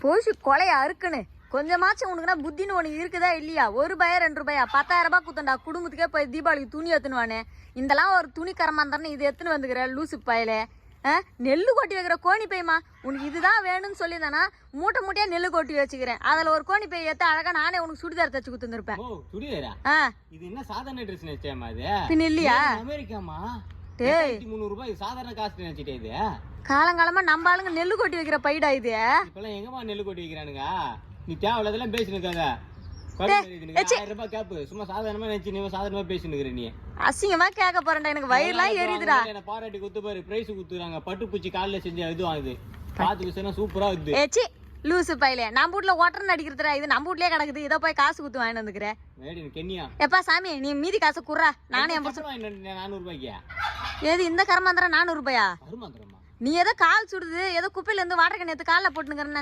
போச்சு கொலையா அறுக்குன்னு கொஞ்சமாச்சும் உனக்குனா புத்தின்னு உனக்கு இருக்குதா இல்லையா? ஒரு ரூபாயா ரெண்டு ரூபாயா? பத்தாயிரம் ரூபாய் குத்தண்டா குடும்பத்துக்கே போய் தீபாவளிக்கு துணி எடுத்துனுவானே இந்தெல்லாம் ஒரு துணி கரமாந்தானே இது எடுத்துன்னு வந்துக்கிற லூசு பயலே. ஆ? நெல்லு கொட்டி வைக்கிற கோணி பையமா உனக்கு இதுதான் வேணும்னு சொல்லியிருந்தானா மூட்டை மூட்டையா நெல்லு கொட்டி வச்சுக்கிறேன். அதில் ஒரு கோணி பை எடுத்து அழகா நானே உனக்கு சுடிதார் தச்சு கொடுத்துருப்பேன் ஆ. இது என்ன சாதாரண ட்ரெஸ் இது? பின் இல்லையா? அமெரிக்காமா டேய். எட்டாயிரத்தி முந்நூறு ரூபாய் இது சாதாரண காசு நினைச்சிட்டே இது? காலங்காலமா நம்ம ஆளுங்க நெல்லு கொட்டி வைக்கிற பைடா இது. இப்பெல்லாம் எங்கம்மா நெல்லு கொட்டி வைக்கிறானுங்க? நீ தேவையில்லாதெல்லாம் பேசினுக்காங்க ஆயிரம் ரூபாய் கேப்பு. சும்மா சாதாரணமா நினைச்சு நீ சாதாரணமா பேசினுக்கிற நீ. அசிங்கமா கேட்க போறேன்டா எனக்கு வயிறுலாம் எரியுதுடா. பாராட்டி குத்து பாரு. பிரைஸ் குத்துறாங்க பட்டுப்பூச்சி காலில் செஞ்ச இது வாங்குது. சூப்பரா இருக்குது. ஏச்சி லூசு பையலே. நம்ம வீட்ல ஓட்டர் அடிக்கிறதுடா இது. நம்ம வீட்லயே கிடக்குது. இதை போய் காசு குத்து வாங்கிட்டு வந்துக்கிறேன் எப்பா சாமி நீ மீதி காசு குர்றா நானே என் நானூறு ரூபாய்க்கு. ஏது இந்த கரமாந்திரம் நானூறு ரூபாயா? நீ ஏதோ கால் சுடுது ஏதோ குப்பையில இருந்து வாட்டர் கேன் எடுத்து காலில் போட்டுனுங்கிறன்னு